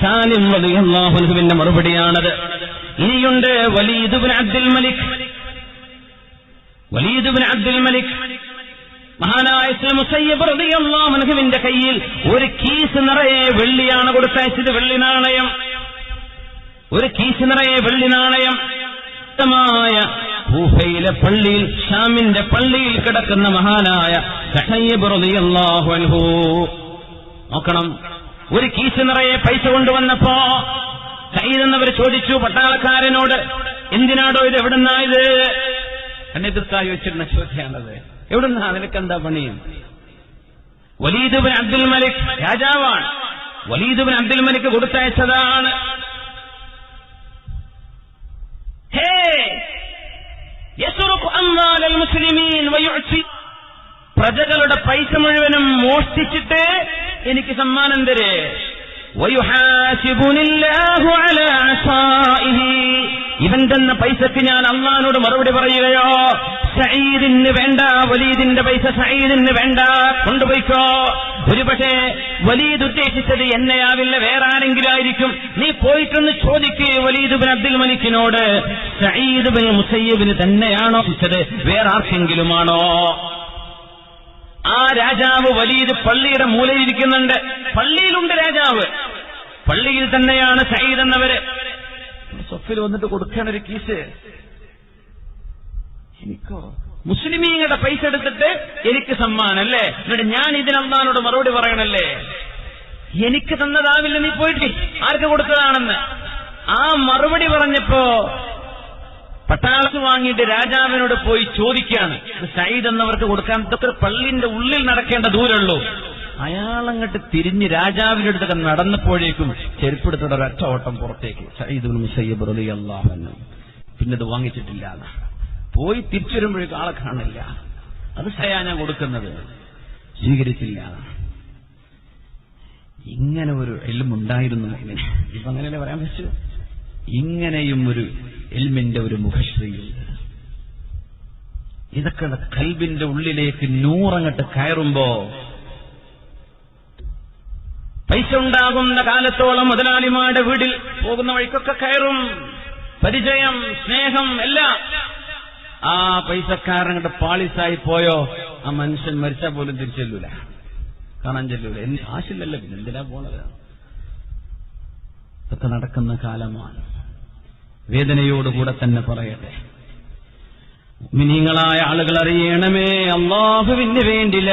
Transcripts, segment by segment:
സാലിം റളിയല്ലാഹുവിന്റെ മറുപടിയാണത്. ഇനിയുണ്ട് വലീദുബിൻ അബ്ദുൽ മലിക്. വലീദുബിൻ അബ്ദുൽ മലിക്. മഹാനായ റളിയല്ലാഹുവിന്റെ കയ്യിൽ ഒരു കീസ് നിറയെ വെള്ളിയാണ് കൊടുത്തയച്ചത്. വെള്ളി നാണയം. ഒരു കീസ് നിറയെ വെള്ളി നാണയം. ശക്തമായ ഊഹയിലെ പള്ളിയിൽ ഷാമിന്റെ പള്ളിയിൽ കിടക്കുന്ന മഹാനായ അൻഹു. നോക്കണം. ഒരു കീസ് നിറയെ പൈസ കൊണ്ടുവന്നപ്പോ കയ്യിലെന്നവർ ചോദിച്ചു പട്ടാളക്കാരനോട് എന്തിനാടോ ഇത് എവിടുന്നാ ഇത് എന്നെതിർത്തായി വെച്ചിരുന്ന ചോദ്യമാണത് എവിടുന്നാ? നിനക്കെന്താ പണിയും വലീദുബിൻ അബ്ദുൽ മലിക് രാജാവാണ്. വലീദുബിൻ അബ്ദുൽ മലിക് കൊടുത്തയച്ചതാണ്. മുസ്ലിമീൻ പ്രജകളുടെ പൈസ മുഴുവനും മോഷ്ടിച്ചിട്ട് എനിക്ക് സമ്മാനം തരേ. ഇവൻ തന്ന പൈസക്ക് ഞാൻ അള്ളഹാനോട് മറുപടി പറയുകയോ സയ്യിദിന് വേണ്ട വലീദിന്റെ പൈസ സയ്യിദിന് വേണ്ട കൊണ്ടുപോയിക്കോ. ഒരുപക്ഷെ വലീദ് ഉദ്ദേശിച്ചത് എന്നെയാവില്ല വേറെ ആരെങ്കിലും ആയിരിക്കും. നീ പോയിട്ടൊന്ന് ചോദിക്കേ വലീദ് ബിൻ അബ്ദുൽ മലിക്കിനോട്. സയ്യിദ് ബിൻ മുസയ്യബിന് തന്നെയാണോ ഉദ്ദേശിച്ചത് വേറെ ആർക്കെങ്കിലുമാണോ? ആ രാജാവ് വലീദ് പള്ളിയുടെ മൂലയിരിക്കുന്നുണ്ട് പള്ളിയിലുണ്ട് രാജാവ്. പള്ളിയിൽ തന്നെയാണ് സയ്യിദ് എന്നവര്. സ്വപ്പിൽ വന്നിട്ട് കൊടുക്കാൻ ഒരു കീസ് എനിക്കോ? മുസ്ലിമീങ്ങളുടെ പൈസ എടുത്തിട്ട് എനിക്ക് സമ്മാനം അല്ലേ? എന്നിട്ട് ഞാൻ ഇതിനന്താനോട് മറുപടി പറയണല്ലേ? എനിക്ക് തന്നതാവില്ല നീ പോയിട്ട് ആർക്ക് കൊടുത്തതാണെന്ന്? ആ മറുപടി പറഞ്ഞപ്പോ പട്ടാളത്ത് വാങ്ങിയിട്ട് രാജാവിനോട് പോയി ചോദിക്കുകയാണ്. സയ്യിദ് എന്നവർക്ക് കൊടുക്കാൻ ഇതൊക്കെ പള്ളിന്റെ ഉള്ളിൽ നടക്കേണ്ട ദൂരമുള്ളൂ. അയാളങ്ങട്ട് തിരിഞ്ഞ് രാജാവിന്റെ അടുത്തൊക്കെ നടന്നപ്പോഴേക്കും ചെരുപ്പെടുത്തോടെ ഒരൊറ്റ ഓട്ടം പുറത്തേക്ക്. സയ്യിദുൽ പിന്നെ ഇത് വാങ്ങിച്ചിട്ടില്ല. പോയി തിരിച്ചു വരുമ്പോഴേക്കും ആളെ കാണില്ല അത് സയാ ഞാൻ കൊടുക്കുന്നത്. സ്വീകരിച്ചില്ല. ഇങ്ങനെ ഒരു എല്ലാം ഉണ്ടായിരുന്നു ഇപ്പൊ അങ്ങനെയല്ലേ പറയാൻ പറ്റൂ? ഇങ്ങനെയും ഒരു എൽമിന്റെ ഒരു മുഖശ്രീയുണ്ട് ഇതൊക്കെ കൽബിന്റെ ഉള്ളിലേക്ക് നൂറങ്ങട്ട് കയറുമ്പോ പൈസ ഉണ്ടാകുന്ന കാലത്തോളം മുതലാളിമാരുടെ വീട്ടിൽ പോകുന്ന വഴിക്കൊക്കെ കയറും. പരിചയം സ്നേഹം എല്ലാം. ആ പൈസക്കാരങ്ങട്ട് പാളിസായി പോയോ ആ മനുഷ്യൻ മരിച്ചാൽ പോലും തിരിച്ചെല്ലൂല കാണാൻ ചെല്ലൂല. എന്നെ ആശില്ലല്ലോ പിന്നെ എന്തിനാ പോണത്? ഇതൊക്കെ നടക്കുന്ന കാലമാണ്. വേദനയോടുകൂടെ തന്നെ പറയട്ടെ. മിനിങ്ങളായ ആളുകൾ അറിയണമേ അള്ളാഹുവിന് വേണ്ടില്ല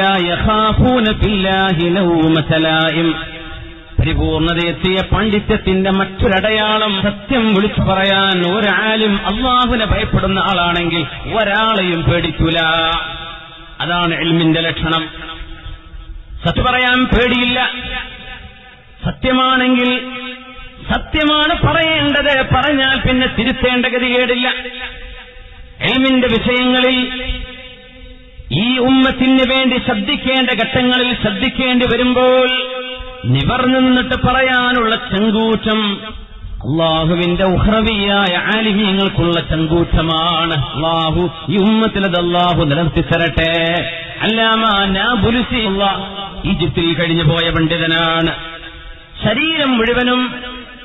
പരിപൂർണതയെത്തിയ പാണ്ഡിത്യത്തിന്റെ മറ്റൊരടയാളം സത്യം വിളിച്ചു പറയാൻ ഒരാളും അള്ളാഹുവിനെ ഭയപ്പെടുന്ന ആളാണെങ്കിൽ ഒരാളെയും പേടിക്കൂല. അതാണ് എൽമിന്റെ ലക്ഷണം. സത്യം പറയാൻ പേടിയില്ല. സത്യമാണെങ്കിൽ സത്യമാണ് പറയേണ്ടത്. പറഞ്ഞാൽ പിന്നെ തിരുത്തേണ്ട ഗതികേടില്ല. എൽമിന്റെ വിഷയങ്ങളിൽ ഈ ഉമ്മത്തിന് വേണ്ടി ശ്രദ്ധിക്കേണ്ട ഘട്ടങ്ങളിൽ ശ്രദ്ധിക്കേണ്ടി വരുമ്പോൾ നിവർന്നു നിന്നിട്ട് പറയാനുള്ള ചങ്കൂറ്റം അള്ളാഹുവിന്റെ ഉഹ്റവിയായ ആലിമീങ്ങൾക്കുള്ള ചങ്കൂറ്റമാണ്. അള്ളാഹു ഈ ഉമ്മത്തിലത് അള്ളാഹു നിലനിർത്തിത്തരട്ടെ. അല്ലാമുരുസിയുള്ള ഈ ഈജിപ്തിൽ കഴിഞ്ഞു പോയ പണ്ഡിതനാണ്. ശരീരം മുഴുവനും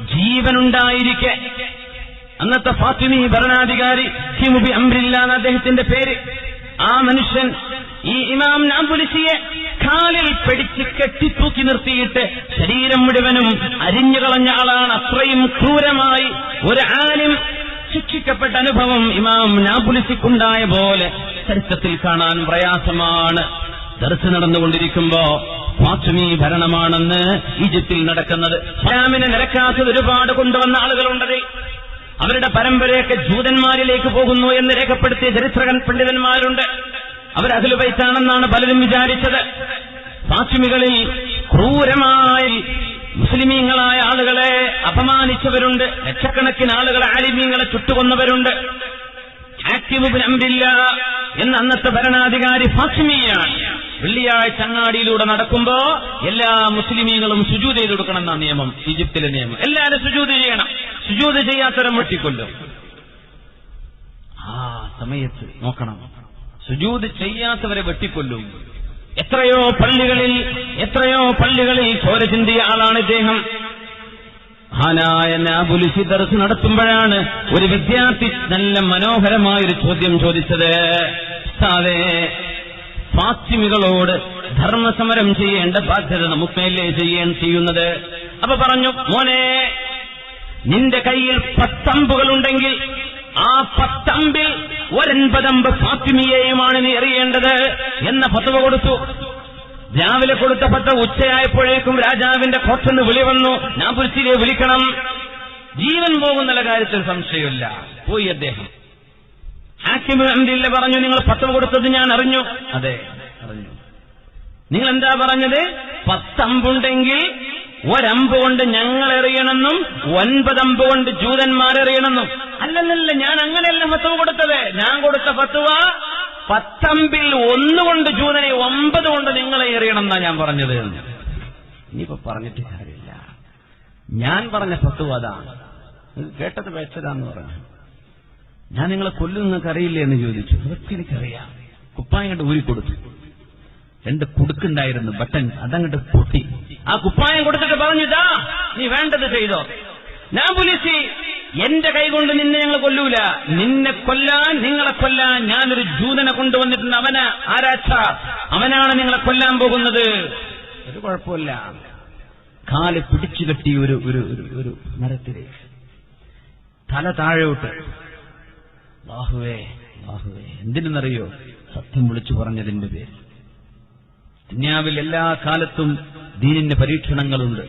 ജീവനുണ്ടായിരിക്കെ. അന്നത്തെ ഫാത്തിമി ഭരണാധികാരി ഹിമുബി അംബ്രില്ല എന്ന അദ്ദേഹത്തിന്റെ പേര്. ആ മനുഷ്യൻ ഈ ഇമാം നാബുലിസിയെ കാലിൽ പിടിച്ച് കെട്ടിത്തൂക്കി നിർത്തിയിട്ട് ശരീരം മുഴുവനും അരിഞ്ഞു കളഞ്ഞ ആളാണ്. അത്രയും ക്രൂരമായി ഒരു ആലിം ശിക്ഷിക്കപ്പെട്ട അനുഭവം ഇമാം നാബുലിസിക്കുണ്ടായ പോലെ ചരിത്രത്തിൽ കാണാൻ പ്രയാസമാണ്. ദർശ നടന്നുകൊണ്ടിരിക്കുമ്പോ ഫാത്തിമി ഭരണമാണെന്ന് ഈജിപ്തിൽ നടക്കുന്നത്. ഇസ്ലാമിനെ നിരക്കാത്തത് ഒരുപാട് കൊണ്ടുവന്ന ആളുകളുണ്ടത്. അവരുടെ പരമ്പരയൊക്കെ ജൂതന്മാരിലേക്ക് പോകുന്നു എന്ന് രേഖപ്പെടുത്തിയ ചരിത്രകൻ പണ്ഡിതന്മാരുണ്ട്. അവർ അഖിലുപൈത്താണെന്നാണ് പലരും വിചാരിച്ചത്. ഫാത്തിമികളിൽ ക്രൂരമായി മുസ്ലിമീങ്ങളായ ആളുകളെ അപമാനിച്ചവരുണ്ട്. ലക്ഷക്കണക്കിന് ആളുകളെ ആലിമീങ്ങളെ ചുട്ടുകൊന്നവരുണ്ട്. ആക്ടിവ് എന്ന അന്നത്തെ ഭരണാധികാരി ഫാത്തിമിയാണ്. വെള്ളിയാഴ്ച അങ്ങാടിയിലൂടെ നടക്കുമ്പോ എല്ലാ മുസ്ലിമീങ്ങളും സുജൂത് ചെയ്ത് കൊടുക്കണം എന്നാ നിയമം ഈജിപ്തിലെ നിയമം. എല്ലാവരും സുജൂത് ചെയ്യണം. സുജൂത് ചെയ്യാത്തരം വെട്ടിക്കൊല്ലും ആ സമയത്ത് നോക്കണം. സുജൂത് ചെയ്യാത്തവരെ വെട്ടിക്കൊല്ലും. എത്രയോ പള്ളികളിൽ എത്രയോ പള്ളികളിൽ ചോര ചിന്തിയ ആളാണ് ഇദ്ദേഹം. മഹാനായ ദർസ് നടത്തുമ്പോഴാണ് ഒരു വിദ്യാർത്ഥി നല്ല മനോഹരമായൊരു ചോദ്യം ചോദിച്ചത്. ഉസ്താദേ ഫാത്തിമികളോട് ധർമ്മസമരം ചെയ്യേണ്ട ബാധ്യത നമുക്കല്ലേ ചെയ്യാൻ ചെയ്യുന്നത്? അപ്പൊ പറഞ്ഞു മോനെ നിന്റെ കയ്യിൽ പത്തമ്പുകളുണ്ടെങ്കിൽ ആ പത്തമ്പിൽ ഒരൻപതമ്പ് ഫാത്തിമിയെയുമാണ് നീ എറിയേണ്ടത് എന്ന പത്തുവ കൊടുത്തു. രാവിലെ കൊടുത്ത പത്ത ഉച്ചയായപ്പോഴേക്കും രാജാവിന്റെ കോട്ടെന്ന് വിളി വന്നു. ഞാൻ നാപുരത്തിലെ വിളിക്കണം. ജീവൻ പോകുന്നുള്ള കാര്യത്തിൽ സംശയമില്ല പോയി അദ്ദേഹം. ഹാക്കിം അഹമ്മദില്ല പറഞ്ഞു നിങ്ങൾ പത്ത് കൊടുത്തത് ഞാൻ അറിഞ്ഞു. അതെ അറിഞ്ഞു. നിങ്ങൾ എന്താ പറഞ്ഞത്? പത്തമ്പുണ്ടെങ്കിൽ ഒരമ്പ് കൊണ്ട് ഞങ്ങൾ എറിയണമെന്നും ഒൻപതമ്പ് കൊണ്ട് ജൂതന്മാരെറിയണമെന്നും. അല്ലല്ലല്ല ഞാൻ അങ്ങനെയല്ല ഫത്തുവ കൊടുത്തത്. ഞാൻ കൊടുത്ത ഫത്തുവ പത്തമ്പിൽ ഒന്നുകൊണ്ട് ജൂതനെ ഒമ്പത് കൊണ്ട് നിങ്ങളെ എറിയണമെന്നാ ഞാൻ പറഞ്ഞത് ഇനിയിപ്പോ പറഞ്ഞിട്ട് കാര്യമില്ല. ഞാൻ പറഞ്ഞ ഫത്തുവ അതാണ്. കേട്ടത് വെച്ചതാന്ന് പറഞ്ഞു. ഞാൻ നിങ്ങളെ കൊല്ലും നിങ്ങൾക്ക് അറിയില്ലേ എന്ന് ചോദിച്ചു. അതൊക്കെ എനിക്കറിയാം. കുപ്പായം കണ്ട് ഊരി കൊടുത്തു. രണ്ട് കുടുക്കുണ്ടായിരുന്നു ബട്ടൺ അതങ്ങോട്ട് പൊട്ടി. ആ കുപ്പായം കൊടുത്തിട്ട് പറഞ്ഞിതാ നീ വേണ്ടത് ചെയ്തോ. ഞാൻ പോലീസി എന്റെ കൈ കൊണ്ട് നിന്നെ ഞങ്ങൾ കൊല്ലൂല. നിന്നെ കൊല്ലാൻ നിങ്ങളെ കൊല്ലാൻ ഞാനൊരു ജൂതനെ കൊണ്ടുവന്നിട്ടുണ്ട്. അവന് ആരാച്ച? അവനാണ് നിങ്ങളെ കൊല്ലാൻ പോകുന്നത്. ഒരു കുഴപ്പമില്ല. കാൽ പിടിച്ചു കെട്ടി ഒരു ഒരു ഒരു ഒരു മരത്തിലേക്ക് തല താഴോട്ട് ബാഹുവേ ബാഹുവേ എന്തിനെന്നറിയോ? സത്യം വിളിച്ചു പറഞ്ഞതിന്റെ പേര് ദുന്യാവിൽ എല്ലാ കാലത്തും ദീനിന്റെ പരീക്ഷണങ്ങളുണ്ട്.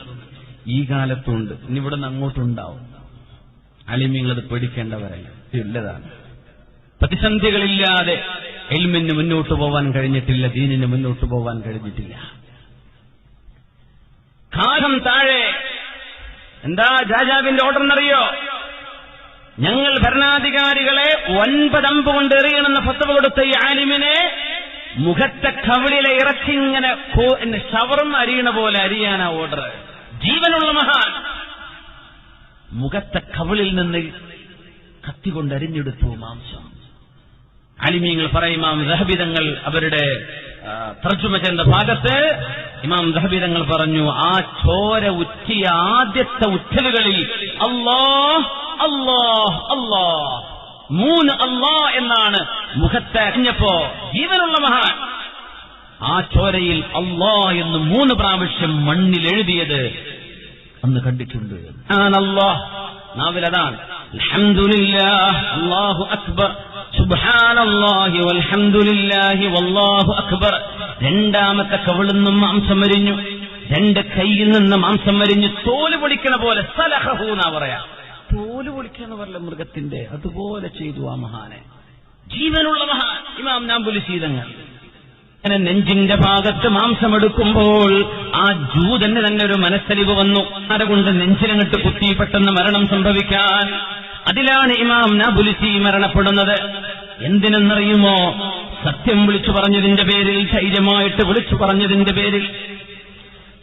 ഈ കാലത്തുണ്ട്. ഇനി ഇവിടെ നിന്ന് അങ്ങോട്ടുണ്ടാവും അലിമിങ്ങളത് പേടിക്കേണ്ടവരല്ല. ഇല്ലതാണ് പ്രതിസന്ധികളില്ലാതെ എൽമിന് മുന്നോട്ട് പോവാൻ കഴിഞ്ഞിട്ടില്ല ദീനിന് മുന്നോട്ട് പോവാൻ കഴിഞ്ഞിട്ടില്ല. കാലം താഴെ എന്താ രാജാവിന്റെ ഓർഡർ എന്നറിയോ? ഞങ്ങൾ ഭരണാധികാരികളെ ഒൻപതമ്പ് കൊണ്ട് എറിയണമെന്ന ഫത്തവ കൊടുത്ത ഈ ആലിമിനെ മുഖത്തെ കവിളിലെ ഇറച്ചിങ്ങനെ ഇങ്ങനെ ഷവറും അരിയണ പോലെ അരിയാനാ ഓർഡർ ജീവനുള്ള മഹാൻ. മുഖത്തെ കവിളിൽ നിന്ന് കത്തികൊണ്ട് അരിഞ്ഞെടുത്തു മാംസം. അലിമീങ്ങൾ പറയും ഇമാം ദഹബിതങ്ങൾ അവരുടെ തർജുമ ചെന്ന ഭാഗത്ത്. ഇമാം ദഹബിതങ്ങൾ പറഞ്ഞു ആ ചോര ഉച്ചിയ ആദ്യത്തെ ഉച്ചലുകളിൽ അല്ലാഹ് അല്ലാഹ് അല്ലാഹ്. മൂന്ന് അല്ലാ എന്നാണ് മുഖത്തെ അറിഞ്ഞപ്പോ ജീവനുള്ള മഹാൻ. ആ ചോരയിൽ അല്ലാ എന്ന് മൂന്ന് പ്രാവശ്യം മണ്ണിൽ എഴുതിയത് അന്ന് കണ്ടിട്ടുണ്ട്. നാവിലതാണ് അൽഹംദുലില്ലാഹ് അല്ലാഹു അക്ബർ. വൽഹംദുലില്ലാഹി വല്ലാഹു അക്ബർ. രണ്ടാമത്തെ കവിളിൽ നിന്നും മാംസം വരിഞ്ഞു രണ്ട് കൈയിൽ നിന്ന് മാംസം വരിഞ്ഞു തോൽ പൊളിക്കണ പോലെ സലഹഹു എന്നാ പറയാ. തോൽ പൊളിക്കണ പറഞ്ഞ മൃഗത്തിന്റെ അതുപോലെ ചെയ്തു ആ മഹാനെ. ജീവനുള്ള മഹാൻ ഇമാം നാം ശീതങ്ങൾ. അങ്ങനെ നെഞ്ചിന്റെ ഭാഗത്ത് മാംസമെടുക്കുമ്പോൾ ആ ജൂതന് തന്നെ ഒരു മനസ്സലിവ് വന്നു. അതുകൊണ്ട് നെഞ്ചിനങ്ങട്ട് കുത്തി പെട്ടെന്ന് മരണം സംഭവിക്കാൻ. അതിലാണ് ഇമാം നബുലിസി മരണപ്പെടുന്നത്. എന്തിനെന്നറിയുമോ? സത്യം വിളിച്ചു പറഞ്ഞതിന്റെ പേരിൽ ധൈര്യമായിട്ട് വിളിച്ചു പറഞ്ഞതിന്റെ പേരിൽ.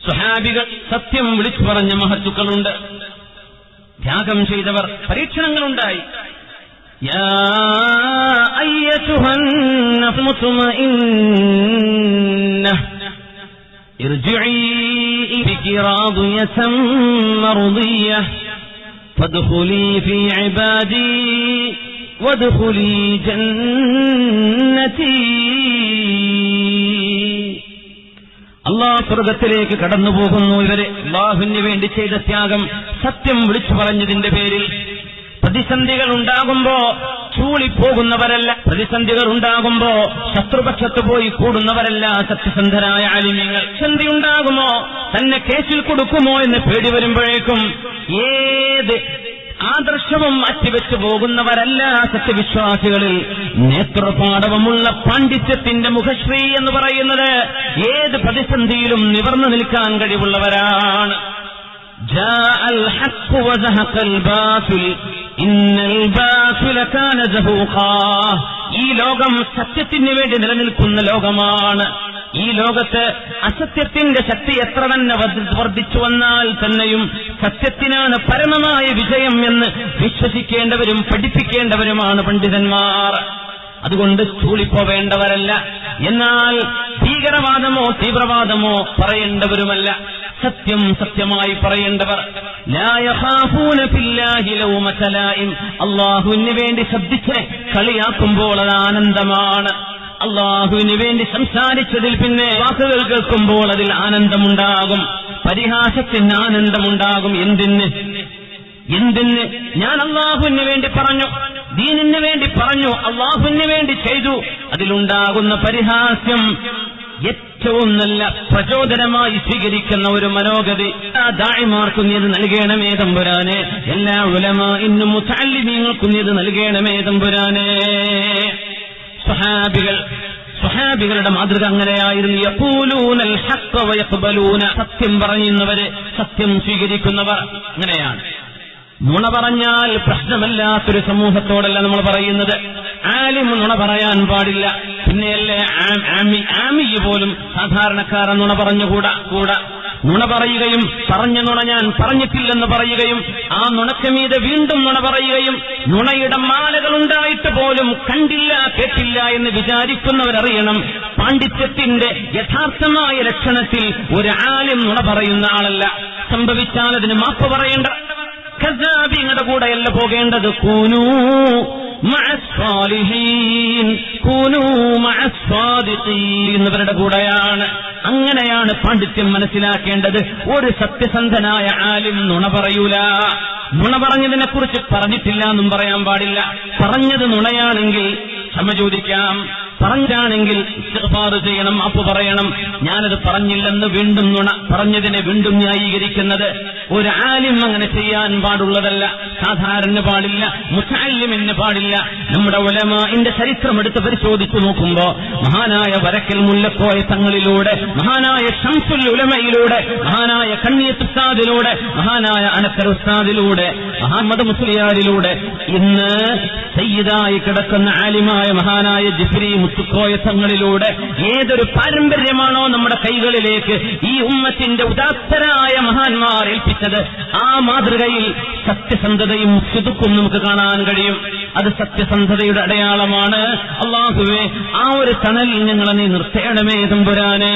സ്വഹാബികൾ സത്യം വിളിച്ചു പറഞ്ഞ മഹത്തുക്കളുണ്ട്. ത്യാഗം ചെയ്തവർ പരീക്ഷണങ്ങളുണ്ടായി يا أيتها النفس المطمئنة ارجعي بك راضية مرضية فادخلي في عبادي وادخلي جنتي അള്ളാഹ് സ്വർഗത്തിലേക്ക് കടന്നു പോകുന്നു ഇവരെ. അള്ളാഹുവിന് വേണ്ടി ചെയ്ത ത്യാഗം സത്യം വിളിച്ചു പറഞ്ഞതിന്റെ പേരിൽ. പ്രതിസന്ധികൾ ഉണ്ടാകുമ്പോ ചൂളിപ്പോകുന്നവരല്ല. പ്രതിസന്ധികൾ ഉണ്ടാകുമ്പോ ശത്രുപക്ഷത്ത് പോയി കൂടുന്നവരല്ല സത്യസന്ധരായ ആലിമ്യങ്ങൾ സന്ധി ഉണ്ടാകുമോ? തന്നെ കേസിൽ കൊടുക്കുമോ എന്ന് പേടി വരുമ്പോഴേക്കും ഏത് ആദർശവും മാറ്റിവെച്ചു പോകുന്നവരല്ല സത്യവിശ്വാസികളിൽ. നേത്രപാഠവമുള്ള പാണ്ഡിത്യത്തിന്റെ മുഖശ്രീ എന്ന് പറയുന്നത് ഏത് പ്രതിസന്ധിയിലും നിവർന്നു നിൽക്കാൻ കഴിവുള്ളവരാണ്. ഈ ലോകം സത്യത്തിന് വേണ്ടി നിലനിൽക്കുന്ന ലോകമാണ്. ഈ ലോകത്ത് അസത്യത്തിന്റെ ശക്തി എത്ര തന്നെ വർദ്ധി- വർദ്ധിച്ചു വന്നാൽ തന്നെയും സത്യത്തിനാണ് പരമമായ വിജയം എന്ന് വിശ്വസിക്കേണ്ടവരും പഠിപ്പിക്കേണ്ടവരുമാണ് പണ്ഡിതന്മാർ. അതുകൊണ്ട് ചൂളിപ്പോവേണ്ടവരല്ല എന്നാൽ ഭീകരവാദമോ തീവ്രവാദമോ പറയേണ്ടവരുമല്ല. സത്യം സത്യമായി പറയേണ്ടവർ. അള്ളാഹുവിന് വേണ്ടി ശ്രദ്ധിച്ച് കളിയാക്കുമ്പോൾ അത് ആനന്ദമാണ്. അള്ളാഹുവിന് വേണ്ടി സംസാരിച്ചതിൽ പിന്നെ വാക്കുകൾ കേൾക്കുമ്പോൾ അതിൽ ആനന്ദമുണ്ടാകും. പരിഹാസത്തിന് ആനന്ദമുണ്ടാകും. എന്തിന്? എന്തിന്? ഞാൻ അള്ളാഹുവിന് വേണ്ടി പറഞ്ഞു. ദീനിന് വേണ്ടി പറഞ്ഞു. അള്ളാഹുവിന് വേണ്ടി ചെയ്തു. അതിലുണ്ടാകുന്ന പരിഹാസ്യം ഏറ്റവും നല്ല പ്രചോദനമായി സ്വീകരിക്കുന്ന ഒരു മനോഗതി. ആ ദായിമാർക്കും നീത് നൽകണമേ തമ്പുരാനെ. എല്ലാ ഉലമ ഇന്നും മുത്താലിമീങ്ങൾക്കും നീത് നൽകണമേ തമ്പുരാനെ. സ്വഹാബികൾ സഹാബികളുടെ മാതൃക അങ്ങനെയായിരുന്നു. യഖൂലൂനൽ ഹഖ്ഖ വയഖ്ബലൂന. സത്യം പറയുന്നവര് സത്യം സ്വീകരിക്കുന്നവർ അങ്ങനെയാണ്. നുണ പറഞ്ഞാൽ പ്രശ്നമല്ലാത്തൊരു സമൂഹത്തോടല്ല നമ്മൾ പറയുന്നത്. ആലിം നുണ പറയാൻ പാടില്ല. പിന്നെയല്ലേ ആമി ആമി പോലും സാധാരണക്കാരൻ നുണ പറഞ്ഞുകൂടാ കൂടാ. നുണ പറയുകയും പറഞ്ഞ നുണ ഞാൻ പറഞ്ഞിട്ടില്ലെന്ന് പറയുകയും ആ നുണക്ക് വീണ്ടും നുണ പറയുകയും നുണയുടെ മാലകൾ ഉണ്ടായിട്ട് പോലും കണ്ടില്ല കേട്ടില്ല എന്ന് വിചാരിക്കുന്നവരറിയണം. പാണ്ഡിത്യത്തിന്റെ യഥാർത്ഥമായ ലക്ഷണത്തിൽ ഒരു നുണ പറയുന്ന ആളല്ല. സംഭവിച്ചാൽ അതിന് മാപ്പ് പറയേണ്ട. കസാബിങ്ങളുടെ കൂടെയല്ല പോകേണ്ടത്. കൂനൂ. കൂനൂ എന്നവരുടെ കൂടെയാണ്. അങ്ങനെയാണ് പാണ്ഡിത്യം മനസ്സിലാക്കേണ്ടത്. ഒരു സത്യസന്ധനായ ആലിം നുണ പറയൂല. നുണ പറഞ്ഞതിനെ കുറിച്ച് പറഞ്ഞിട്ടില്ല എന്നും പറയാൻ പാടില്ല. പറഞ്ഞത് നുണയാണെങ്കിൽ ക്ഷമ ചോദിക്കാം. പറഞ്ഞാണെങ്കിൽ ഇസ്തിഗ്ഫാർ ചെയ്യണം അപ്പ് പറയണം. ഞാനത് പറഞ്ഞില്ലെന്ന് വീണ്ടും നുണ പറഞ്ഞതിനെ വീണ്ടും ന്യായീകരിക്കുന്നത് ഒരു ആലിം അങ്ങനെ ചെയ്യാൻ പാടുള്ളതല്ല. സാധാരണ പാടില്ല മുത്താലിമിന് പാടില്ല. നമ്മുടെ ഉലമാന്റെ ചരിത്രം എടുത്ത് പരിശോധിച്ചു നോക്കുമ്പോ മഹാനായ വരക്കൽ മുല്ലക്കോയ തങ്ങളിലൂടെ മഹാനായ ഷംസുൽ ഉലമയിലൂടെ മഹാനായ കണ്ണിയത്ത് ഉസ്താദിലൂടെ മഹാനായ അനക്കർ ഉസ്താദിലൂടെ അഹമ്മദ് മുസ്ലിയാരിലൂടെ ഇന്ന് സയ്യിദായി കിടക്കുന്ന ആലിമായ മഹാനായ ജിഫ്രി മുത്തുക്കോയ തങ്ങളിലൂടെ ഏതൊരു പാരമ്പര്യമാണോ നമ്മുടെ കൈകളിലേക്ക് ഈ ഉമ്മത്തിന്റെ ഉദാത്തരായ മഹാന്മാർ ഏൽപ്പിച്ചത് ആ മാതൃകയിൽ സത്യസന്ധതയും സുതുക്കും നമുക്ക് കാണാൻ കഴിയും. അത് സത്യസന്ധതയുടെ അടയാളമാണ്. അള്ളാഹുവെ ആ ഒരു തണലിൽ നിങ്ങളെ നീ നിർത്തേണമേ തമ്പുരാനെ.